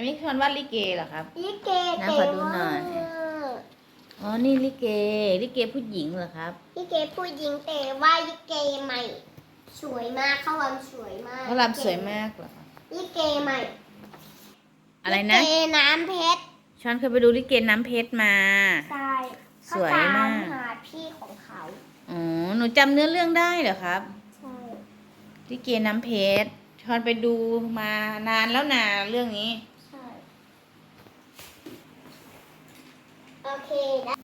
นนี้ชอนว่าลิเกเหรอครับ ลิเกนะเต๋ขอดูว่าหน่อยอ๋อ นี่ลิเก ลิเกผู้หญิงเหรอครับ ลิเกผู้หญิงแต่ว่าลิเกใหม่ สวยมากเขารำสวยมากเขารำสวยมากเหรอครับลิเกใหม่อะไรนะ ลิเกน้ำเพชรชอนเคยไปดูลิเกน้ำเพชรมา ใช่สวยมากเขตหาพี่ของเขาอ๋อ หนูจำเนื้อเรื่องได้เหรอครับ ใช่ ลิเกน้ำเพชร ชอนไปดูมานานแล้วนาเรื่องนี้ ใช่ โอเคนะ